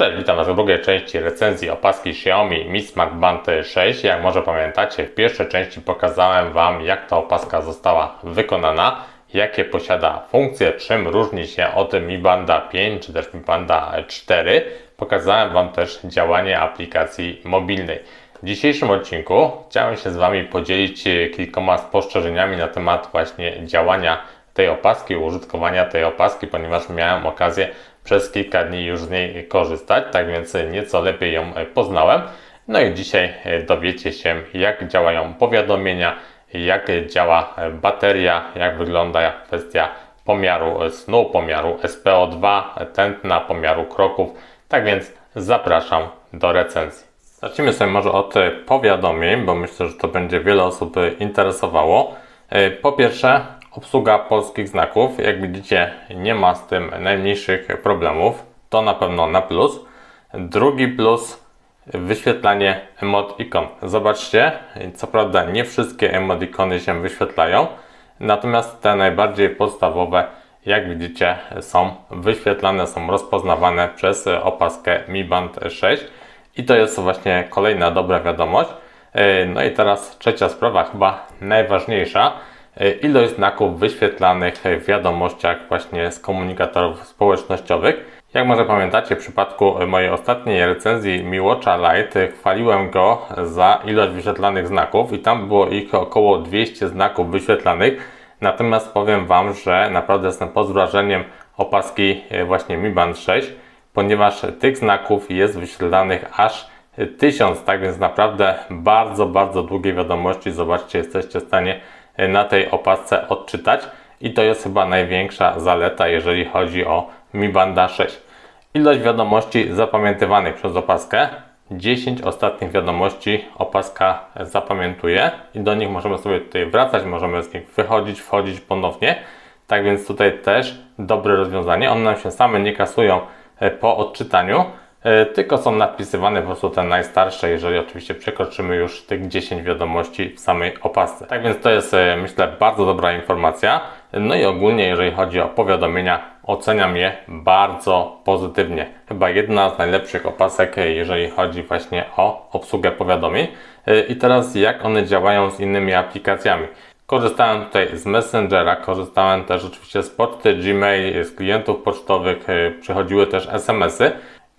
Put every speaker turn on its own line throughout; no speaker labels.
Cześć, witam Was w drugiej części recenzji opaski Xiaomi Mi Smart Band 6. Jak może pamiętacie, w pierwszej części pokazałem Wam, jak ta opaska została wykonana, jakie posiada funkcje, czym różni się od Mi Banda 5 czy też Mi Banda 4. Pokazałem Wam też działanie aplikacji mobilnej. W dzisiejszym odcinku chciałem się z Wami podzielić kilkoma spostrzeżeniami na temat właśnie działania tej opaski, użytkowania tej opaski, ponieważ miałem okazję przez kilka dni już z niej korzystać, tak więc nieco lepiej ją poznałem. No i dzisiaj dowiecie się, jak działają powiadomienia, jak działa bateria, jak wygląda kwestia pomiaru snu, pomiaru SPO2, tętna, pomiaru kroków. Tak więc zapraszam do recenzji. Zacznijmy sobie może od powiadomień, bo myślę, że to będzie wiele osób interesowało. Po pierwsze, Obsługa polskich znaków, jak widzicie, nie ma z tym najmniejszych problemów. To na pewno na plus. Drugi plus, wyświetlanie ikon. Zobaczcie, co prawda nie wszystkie emotikony się wyświetlają, natomiast te najbardziej podstawowe, jak widzicie, są wyświetlane, są rozpoznawane przez opaskę Mi Band 6 i to jest właśnie kolejna dobra wiadomość. No i teraz trzecia sprawa, chyba najważniejsza E, ilość znaków wyświetlanych w wiadomościach właśnie z komunikatorów społecznościowych. Jak może pamiętacie, w przypadku mojej ostatniej recenzji Mi Watcha Lite chwaliłem go za ilość wyświetlanych znaków i tam było ich około 200 znaków wyświetlanych. Natomiast powiem Wam, że naprawdę jestem pod wrażeniem opaski e, właśnie Mi Band 6, ponieważ tych znaków jest wyświetlanych aż 1000, tak więc naprawdę bardzo, bardzo długie wiadomości. Zobaczcie, jesteście w stanie na tej opasce odczytać i to jest chyba największa zaleta, jeżeli chodzi o Mi Banda 6. Ilość wiadomości zapamiętywanych przez opaskę 10 ostatnich wiadomości opaska zapamiętuje i do nich możemy sobie tutaj wracać, możemy z nich wychodzić, wchodzić ponownie. Tak więc tutaj też dobre rozwiązanie. One nam się same nie kasują e, po odczytaniu, tylko są napisywane po prostu te najstarsze, jeżeli oczywiście przekroczymy już tych 10 wiadomości w samej opasce. Tak więc to jest e, myślę bardzo dobra informacja. No i ogólnie jeżeli chodzi o powiadomienia, oceniam je bardzo pozytywnie. Chyba jedna z najlepszych opasek, e, jeżeli chodzi właśnie o obsługę powiadomień. I teraz jak one działają z innymi aplikacjami. Korzystałem tutaj z Messengera, korzystałem też oczywiście z poczty Gmail, z klientów pocztowych, przychodziły też SMS-y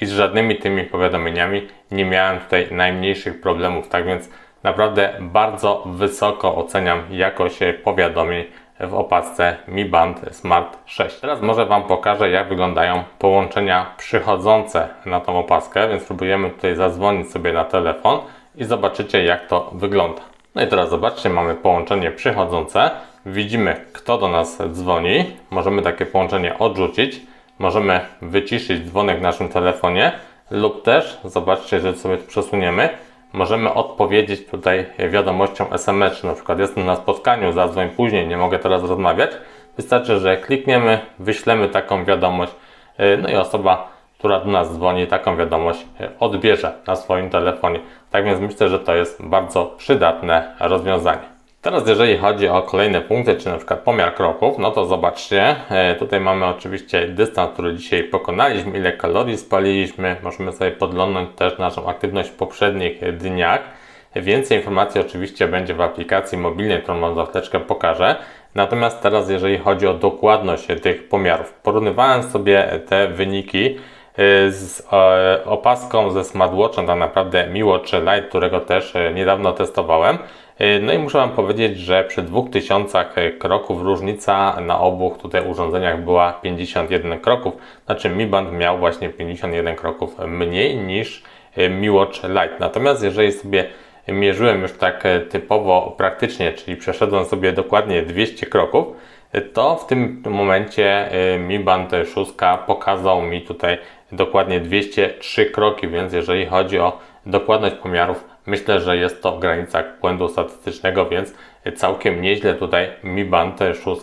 i z żadnymi tymi powiadomieniami nie miałem tutaj najmniejszych problemów. Tak więc naprawdę bardzo wysoko oceniam jakość powiadomień w opasce Mi Band Smart 6. Teraz może Wam pokażę jak wyglądają połączenia przychodzące na tą opaskę, więc spróbujemy tutaj zadzwonić sobie na telefon i zobaczycie jak to wygląda. No i teraz zobaczcie, mamy połączenie przychodzące. Widzimy kto do nas dzwoni. Możemy takie połączenie odrzucić możemy wyciszyć dzwonek w naszym telefonie lub też, zobaczcie, że sobie to przesuniemy, możemy odpowiedzieć tutaj wiadomością SMS, na przykład jestem na spotkaniu, zadzwoń później, nie mogę teraz rozmawiać. Wystarczy, że klikniemy, wyślemy taką wiadomość, e, no i osoba, która do nas dzwoni, taką wiadomość e, odbierze na swoim telefonie. Tak więc myślę, że to jest bardzo przydatne rozwiązanie. Teraz jeżeli chodzi o kolejne punkty, czy na przykład pomiar kroków, no to zobaczcie, e, tutaj mamy oczywiście dystans, który dzisiaj pokonaliśmy, ile kalorii spaliliśmy, możemy sobie podglądnąć też naszą aktywność w poprzednich dniach. Więcej informacji oczywiście będzie w aplikacji mobilnej, którą Wam za chwileczkę pokażę. Natomiast teraz jeżeli chodzi o dokładność tych pomiarów, porównywałem sobie te wyniki e, z e, opaską ze smartwatchem, tak naprawdę Mi Watch Lite, którego też niedawno testowałem. E, no i muszę Wam powiedzieć, że przy 2000 kroków różnica na obu tutaj urządzeniach była 51 kroków. Znaczy Mi Band miał właśnie 51 kroków mniej niż e, Mi Watch Lite. Natomiast jeżeli sobie mierzyłem już tak e, typowo praktycznie, czyli przeszedłem sobie dokładnie 200 kroków, to w tym momencie Mi Band 6 pokazał mi tutaj dokładnie 203 kroki, więc jeżeli chodzi o dokładność pomiarów, Myślę, że jest to w granicach błędu statystycznego, więc całkiem nieźle tutaj Mi Band 6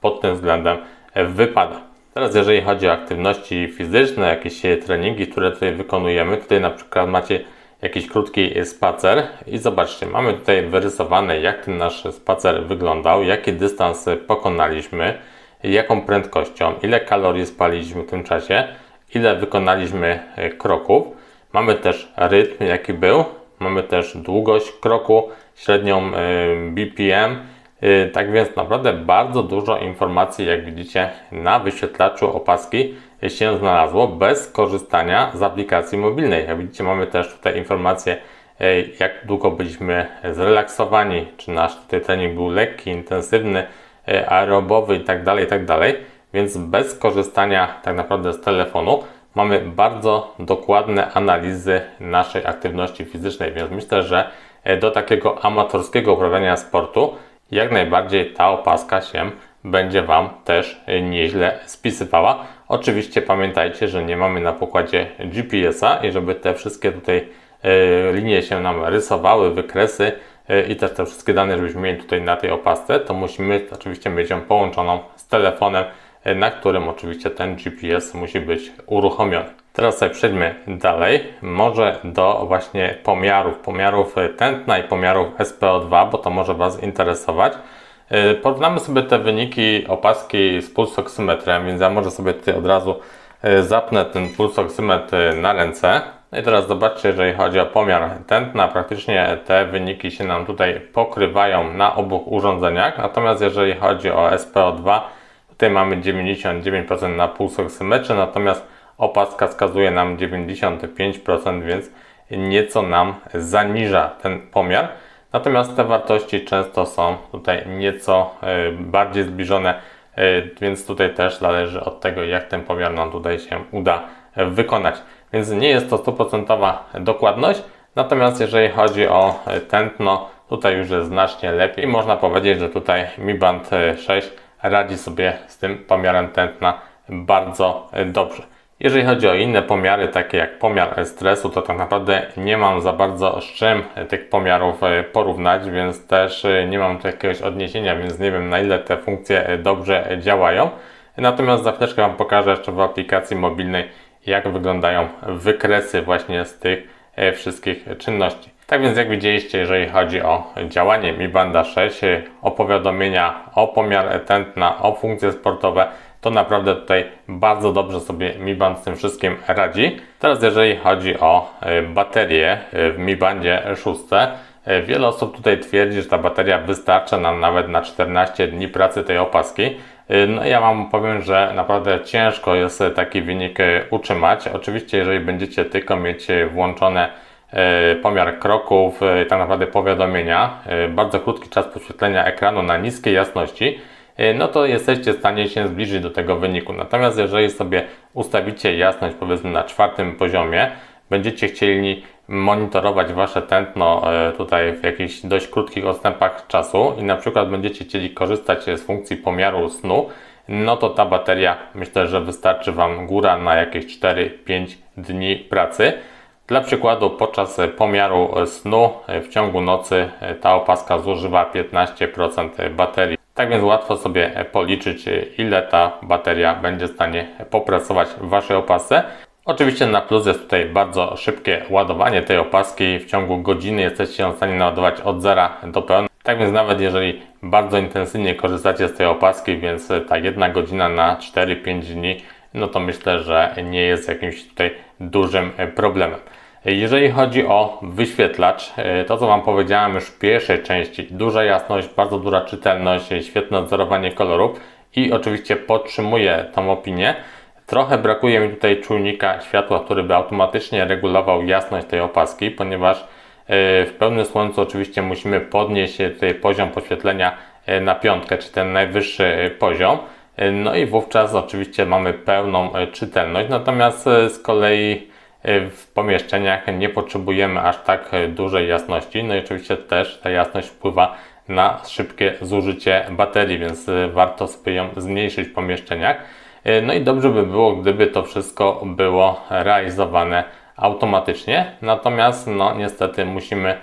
pod tym względem wypada. Teraz jeżeli chodzi o aktywności fizyczne, jakieś treningi, które tutaj wykonujemy, tutaj na przykład macie jakiś krótki spacer i zobaczcie, mamy tutaj wyrysowane jak ten nasz spacer wyglądał, jaki dystans pokonaliśmy, jaką prędkością, ile kalorii spaliliśmy w tym czasie ile wykonaliśmy kroków. Mamy też rytm, jaki był. Mamy też długość kroku, średnią e, BPM. E, Tak więc naprawdę bardzo dużo informacji, jak widzicie, na wyświetlaczu opaski się znalazło bez korzystania z aplikacji mobilnej. Jak widzicie, mamy też tutaj informacje, e, jak długo byliśmy zrelaksowani, czy nasz tutaj trening był lekki, intensywny, aerobowy itd., itd. Więc bez korzystania tak naprawdę z telefonu mamy bardzo dokładne analizy naszej aktywności fizycznej, więc myślę, że e, do takiego amatorskiego uprawiania sportu jak najbardziej ta opaska się będzie Wam też e, nieźle spisywała. Oczywiście pamiętajcie, że nie mamy na pokładzie GPS-a i żeby te wszystkie tutaj e, linie się nam rysowały, wykresy i też te wszystkie dane, żebyśmy mieli tutaj na tej opasce, to musimy oczywiście mieć ją połączoną z telefonem, na którym oczywiście ten GPS musi być uruchomiony. Teraz sobie przejdźmy dalej, może do właśnie pomiarów, pomiarów tętna i pomiarów SPO2, bo to może Was interesować. E, Porównamy sobie te wyniki opaski z pulsoksymetrem, więc ja może sobie tutaj od razu e, zapnę ten pulsoksymetr na ręce. No I teraz zobaczcie, jeżeli chodzi o pomiar tętna, praktycznie te wyniki się nam tutaj pokrywają na obu urządzeniach. Natomiast jeżeli chodzi o SPO2, tutaj mamy 99% na pulsoksymetrze, natomiast opaska wskazuje nam 95%, więc nieco nam zaniża ten pomiar. Natomiast te wartości często są tutaj nieco e, bardziej zbliżone, e, więc tutaj też zależy od tego, jak ten pomiar nam tutaj się uda e, wykonać. Więc nie jest to 100% dokładność, natomiast jeżeli chodzi o e, tętno, tutaj już jest znacznie lepiej. Można powiedzieć, że tutaj Mi Band e, 6 radzi sobie z tym pomiarem tętna bardzo dobrze. Jeżeli chodzi o inne pomiary, takie jak pomiar stresu, to tak naprawdę nie mam za bardzo z czym tych pomiarów e, porównać, więc też e, nie mam tu jakiegoś odniesienia, więc nie wiem na ile te funkcje e, dobrze działają. Natomiast za chwileczkę Wam pokażę jeszcze w aplikacji mobilnej, jak wyglądają wykresy właśnie z tych wszystkich czynności. Tak więc jak widzieliście, jeżeli chodzi o działanie Mi Banda 6, e, o powiadomienia, o pomiar tętna, o funkcje sportowe, to naprawdę tutaj bardzo dobrze sobie Mi Band z tym wszystkim radzi. Teraz jeżeli chodzi o e, baterię e, w Mi Bandzie 6, e, wiele osób tutaj twierdzi, że ta bateria wystarcza nam nawet na 14 dni pracy tej opaski. No ja Wam powiem, że naprawdę ciężko jest taki wynik utrzymać. Oczywiście jeżeli będziecie tylko mieć włączone pomiar kroków, e, tak naprawdę powiadomienia, e, bardzo krótki czas podświetlenia ekranu na niskiej jasności, e, no to jesteście w stanie się zbliżyć do tego wyniku. Natomiast jeżeli sobie ustawicie jasność powiedzmy na czwartym poziomie, będziecie chcieli monitorować Wasze tętno e, tutaj w jakichś dość krótkich odstępach czasu i na przykład będziecie chcieli korzystać z funkcji pomiaru snu, no to ta bateria myślę, że wystarczy Wam góra na jakieś 4-5 dni pracy. Dla przykładu, podczas pomiaru snu w ciągu nocy ta opaska zużywa 15% baterii. Tak więc łatwo sobie policzyć, ile ta bateria będzie w stanie popracować w Waszej opasce. Oczywiście na plus jest tutaj bardzo szybkie ładowanie tej opaski. W ciągu godziny jesteście w stanie naładować od zera do pełna. Tak więc nawet jeżeli bardzo intensywnie korzystacie z tej opaski, więc ta jedna godzina na 4-5 dni, no to myślę, że nie jest jakimś tutaj dużym problemem. Jeżeli chodzi o wyświetlacz, e, to co Wam powiedziałem już w pierwszej części, duża jasność, bardzo duża czytelność, świetne odzorowanie kolorów i oczywiście podtrzymuję tą opinię. Trochę brakuje mi tutaj czujnika światła, który by automatycznie regulował jasność tej opaski, ponieważ e, w pełnym słońcu oczywiście musimy podnieść tutaj poziom podświetlenia e, na piątkę, czy ten najwyższy e, poziom. No i wówczas oczywiście mamy pełną e, czytelność, natomiast e, z kolei e, w pomieszczeniach nie potrzebujemy aż tak dużej jasności. No i oczywiście też ta jasność wpływa na szybkie zużycie baterii, więc warto sobie ją zmniejszyć w pomieszczeniach. No i dobrze by było, gdyby to wszystko było realizowane automatycznie. Natomiast no niestety musimy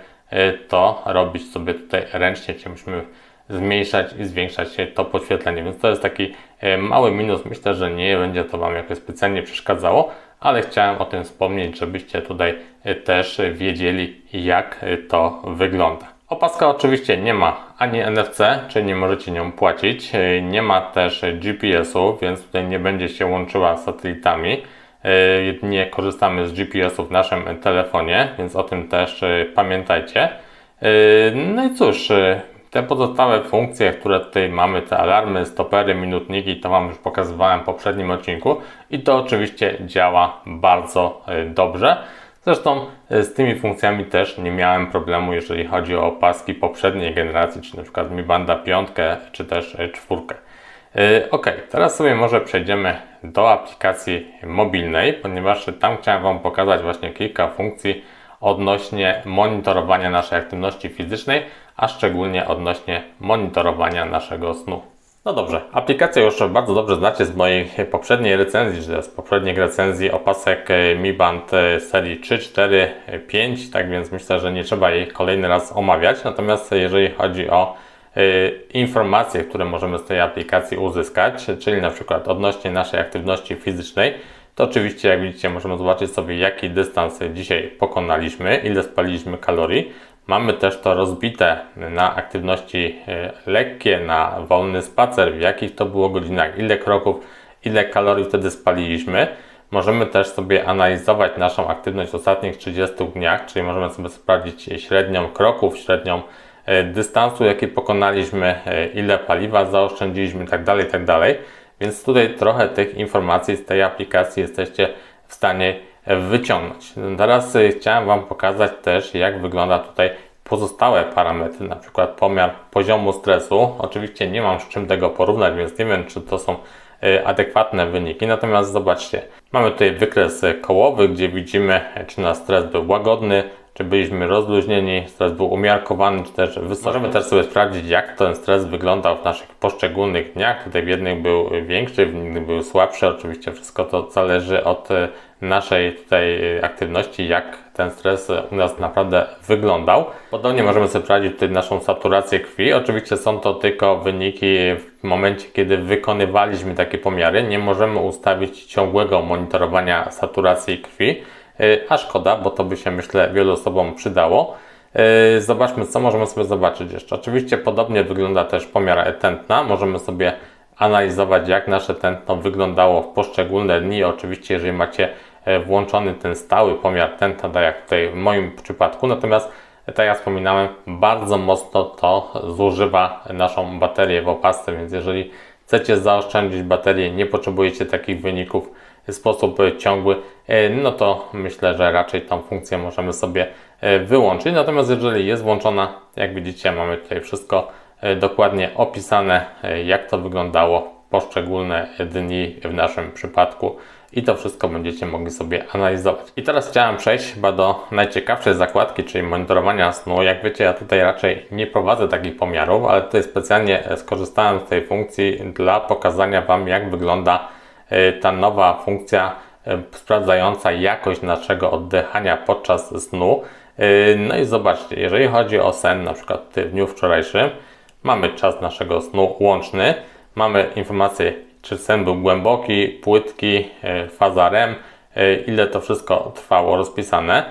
to robić sobie tutaj ręcznie, czyli musimy zmniejszać i zwiększać to podświetlenie. Więc to jest taki e, mały minus. Myślę, że nie będzie to Wam jakoś specjalnie przeszkadzało, ale chciałem o tym wspomnieć, żebyście tutaj e, też wiedzieli, jak e, to wygląda. Opaska oczywiście nie ma ani NFC, czyli nie możecie nią płacić. Nie ma też GPS-u, więc tutaj nie będzie się łączyła z satelitami. jedynie korzystamy z GPS-u w naszym telefonie, więc o tym też pamiętajcie. No i cóż, te pozostałe funkcje, które tutaj mamy, te alarmy, stopery, minutniki, to Wam już pokazywałem w poprzednim odcinku i to oczywiście działa bardzo y, dobrze. Zresztą y, z tymi funkcjami też nie miałem problemu, jeżeli chodzi o opaski poprzedniej generacji, czy na przykład Mi Banda 5, czy też y, 4. Y, Ok, teraz sobie może przejdziemy do aplikacji mobilnej, ponieważ tam chciałem Wam pokazać właśnie kilka funkcji odnośnie monitorowania naszej aktywności fizycznej, a szczególnie odnośnie monitorowania naszego snu. No dobrze, aplikację już bardzo dobrze znacie z mojej poprzedniej recenzji, że z poprzednich recenzji opasek e, Mi Band e, serii 3, 4, 5, tak więc myślę, że nie trzeba jej kolejny raz omawiać. Natomiast jeżeli chodzi o e, informacje, które możemy z tej aplikacji uzyskać, czyli na przykład odnośnie naszej aktywności fizycznej, to oczywiście jak widzicie możemy zobaczyć sobie jaki dystans dzisiaj pokonaliśmy, ile spaliliśmy kalorii. Mamy też to rozbite na aktywności e, lekkie, na wolny spacer, w jakich to było godzinach, ile kroków, ile kalorii wtedy spaliliśmy. Możemy też sobie analizować naszą aktywność w ostatnich 30 dniach, czyli możemy sobie sprawdzić średnią kroków, średnią e, dystansu, jaki pokonaliśmy, e, ile paliwa zaoszczędziliśmy itd., itd. Więc tutaj trochę tych informacji z tej aplikacji jesteście w stanie wyciągnąć. Teraz y, chciałem Wam pokazać też, jak wygląda tutaj pozostałe parametry, na przykład pomiar poziomu stresu. Oczywiście nie mam z czym tego porównać, więc nie wiem, czy to są y, adekwatne wyniki. Natomiast zobaczcie, mamy tutaj wykres kołowy, gdzie widzimy, czy nasz stres był łagodny, czy byliśmy rozluźnieni, stres był umiarkowany, czy też. Możemy też sobie sprawdzić, jak ten stres wyglądał w naszych poszczególnych dniach. Tutaj w jednych był większy, w innych był słabszy. Oczywiście wszystko to zależy od e, naszej tutaj aktywności, jak ten stres u nas naprawdę wyglądał. Podobnie możemy sobie sprawdzić tutaj naszą saturację krwi. Oczywiście są to tylko wyniki w momencie, kiedy wykonywaliśmy takie pomiary. Nie możemy ustawić ciągłego monitorowania saturacji krwi. E, a szkoda, bo to by się myślę wielu osobom przydało. E, zobaczmy, co możemy sobie zobaczyć jeszcze. Oczywiście podobnie wygląda też pomiar tętna. Możemy sobie analizować, jak nasze tętno wyglądało w poszczególne dni. Oczywiście, jeżeli macie e, włączony ten stały pomiar tętna, tak jak tutaj w moim przypadku. Natomiast, tak jak wspominałem, bardzo mocno to zużywa naszą baterię w opasce, więc jeżeli chcecie zaoszczędzić baterię, nie potrzebujecie takich wyników, sposób ciągły, e, no to myślę, że raczej tą funkcję możemy sobie e, wyłączyć. Natomiast jeżeli jest włączona, jak widzicie, mamy tutaj wszystko e, dokładnie opisane, jak to wyglądało poszczególne dni w naszym przypadku i to wszystko będziecie mogli sobie analizować. I teraz chciałem przejść chyba do najciekawszej zakładki, czyli monitorowania snu. Jak wiecie, ja tutaj raczej nie prowadzę takich pomiarów, ale tutaj specjalnie skorzystałem z tej funkcji dla pokazania Wam, jak wygląda ta nowa funkcja e, sprawdzająca jakość naszego oddychania podczas snu. E, no i zobaczcie, jeżeli chodzi o sen, na przykład w dniu wczorajszym, mamy czas naszego snu łączny, mamy informację, czy sen był głęboki, płytki, faza REM, ile to wszystko trwało rozpisane.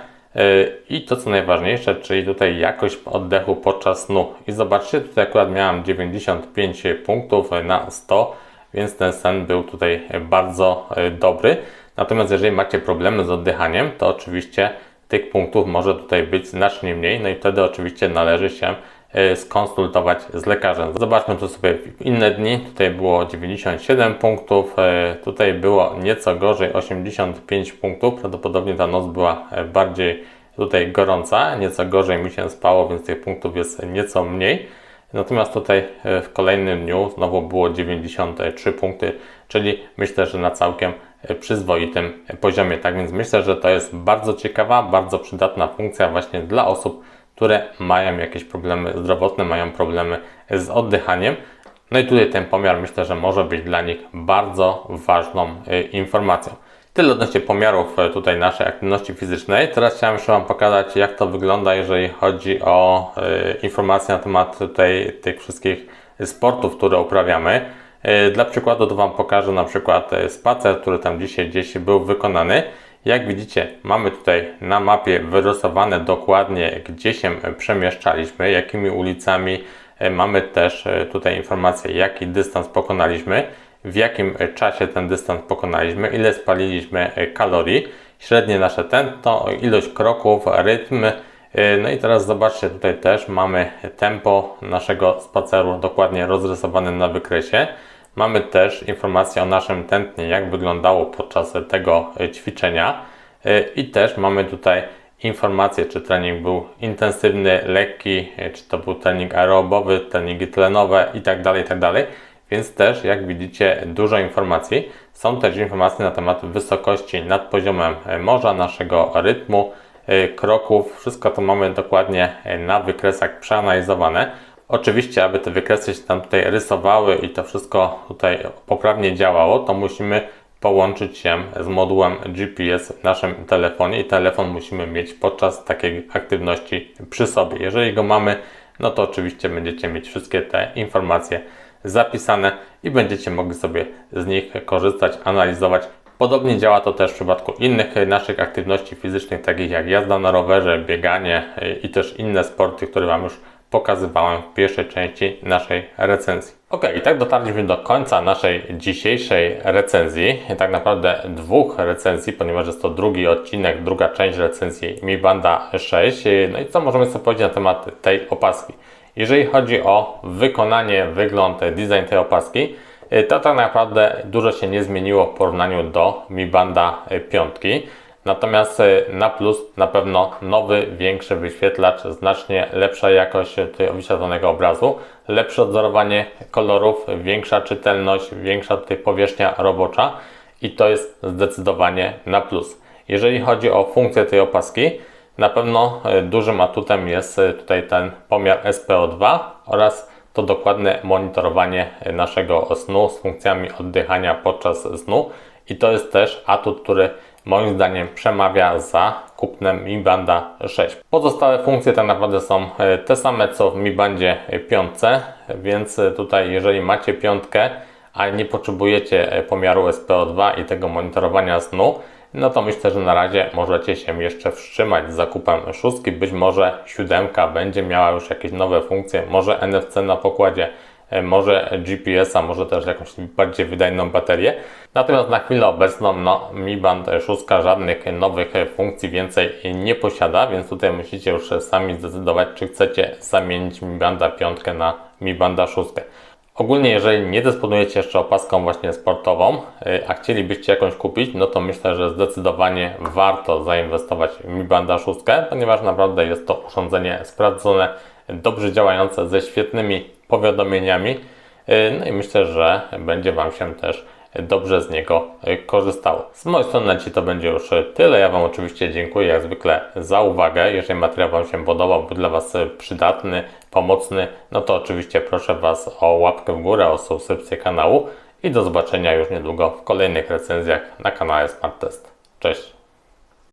I to co najważniejsze, czyli tutaj jakość oddechu podczas snu. I zobaczcie, tutaj akurat miałem 95 punktów na 100 więc ten sen był tutaj bardzo e, dobry. Natomiast jeżeli macie problemy z oddychaniem, to oczywiście tych punktów może tutaj być znacznie mniej, no i wtedy oczywiście należy się e, skonsultować z lekarzem. Zobaczmy to sobie w inne dni. Tutaj było 97 punktów, e, tutaj było nieco gorzej 85 punktów. Prawdopodobnie ta noc była bardziej tutaj gorąca, nieco gorzej mi się spało, więc tych punktów jest nieco mniej. Natomiast tutaj e, w kolejnym dniu znowu było 93 punkty, czyli myślę, że na całkiem e, przyzwoitym poziomie. Tak więc myślę, że to jest bardzo ciekawa, bardzo przydatna funkcja właśnie dla osób, które mają jakieś problemy zdrowotne, mają problemy z oddychaniem. No i tutaj ten pomiar myślę, że może być dla nich bardzo ważną e, informacją. Tyle odnośnie pomiarów e, tutaj naszej aktywności fizycznej. Teraz chciałem jeszcze Wam pokazać, jak to wygląda, jeżeli chodzi o y, informacje na temat tutaj tych wszystkich sportów, które uprawiamy. Y, dla przykładu to Wam pokażę na przykład spacer, który tam dzisiaj gdzieś był wykonany. Jak widzicie, mamy tutaj na mapie wyrysowane dokładnie, gdzie się przemieszczaliśmy, jakimi ulicami. Mamy też tutaj informację, jaki dystans pokonaliśmy. W jakim czasie ten dystans pokonaliśmy, ile spaliliśmy kalorii, średnie nasze tętno, ilość kroków, rytm. No i teraz zobaczcie, tutaj też mamy tempo naszego spaceru dokładnie rozrysowane na wykresie. Mamy też informację o naszym tętnie, jak wyglądało podczas tego ćwiczenia i też mamy tutaj informacje, czy trening był intensywny, lekki, czy to był trening aerobowy, treningi tlenowe itd., tak itd. Więc też, jak widzicie, dużo informacji. Są też informacje na temat wysokości nad poziomem morza, naszego rytmu, kroków. Wszystko to mamy dokładnie na wykresach przeanalizowane. Oczywiście, aby te wykresy się tam tutaj rysowały i to wszystko tutaj poprawnie działało, to musimy połączyć się z modułem GPS w naszym telefonie i telefon musimy mieć podczas takiej aktywności przy sobie. Jeżeli go mamy, no to oczywiście będziecie mieć wszystkie te informacje zapisane i będziecie mogli sobie z nich korzystać, analizować. Podobnie działa to też w przypadku innych naszych aktywności fizycznych, takich jak jazda na rowerze, bieganie i też inne sporty, które Wam już pokazywałem w pierwszej części naszej recenzji. Ok, i tak dotarliśmy do końca naszej dzisiejszej recenzji. Tak naprawdę dwóch recenzji, ponieważ jest to drugi odcinek, druga część recenzji Mi Banda 6. No i co możemy sobie powiedzieć na temat tej opaski? Jeżeli chodzi o wykonanie, wygląd, design tej opaski, to tak naprawdę dużo się nie zmieniło w porównaniu do Mi Banda 5. Natomiast y, na plus na pewno nowy, większy wyświetlacz, znacznie lepsza jakość wyświetlonego obrazu, lepsze odzorowanie kolorów, większa czytelność, większa tutaj powierzchnia robocza i to jest zdecydowanie na plus. Jeżeli chodzi o funkcję tej opaski, na pewno y, dużym atutem jest y, tutaj ten pomiar SPO2 oraz to dokładne monitorowanie naszego snu z funkcjami oddychania podczas snu i to jest też atut, który moim zdaniem przemawia za kupnem Mi Banda 6. Pozostałe funkcje tak naprawdę są e, te same co w Mi Bandzie 5, więc e, tutaj jeżeli macie piątkę, a nie potrzebujecie e, pomiaru SPO2 i tego monitorowania snu, no to myślę, że na razie możecie się jeszcze wstrzymać z zakupem szóstki. Być może siódemka będzie miała już jakieś nowe funkcje, może NFC na pokładzie E, może GPS-a, może też jakąś bardziej wydajną baterię. Natomiast na chwilę obecną no, Mi Band 6 żadnych nowych funkcji więcej nie posiada, więc tutaj musicie już sami zdecydować, czy chcecie zamienić Mi Banda 5 na Mi Banda 6. Ogólnie, jeżeli nie dysponujecie jeszcze opaską właśnie sportową, e, a chcielibyście jakąś kupić, no to myślę, że zdecydowanie warto zainwestować w Mi Banda 6, ponieważ naprawdę jest to urządzenie sprawdzone, dobrze działające, ze świetnymi powiadomieniami. Y, no i myślę, że będzie Wam się też dobrze z niego korzystało. Z mojej strony na Ci to będzie już tyle. Ja Wam oczywiście dziękuję jak zwykle za uwagę. Jeżeli materiał Wam się podobał, był dla Was przydatny, pomocny, no to oczywiście proszę Was o łapkę w górę, o subskrypcję kanału i do zobaczenia już niedługo w kolejnych recenzjach na kanale Smart Test. Cześć!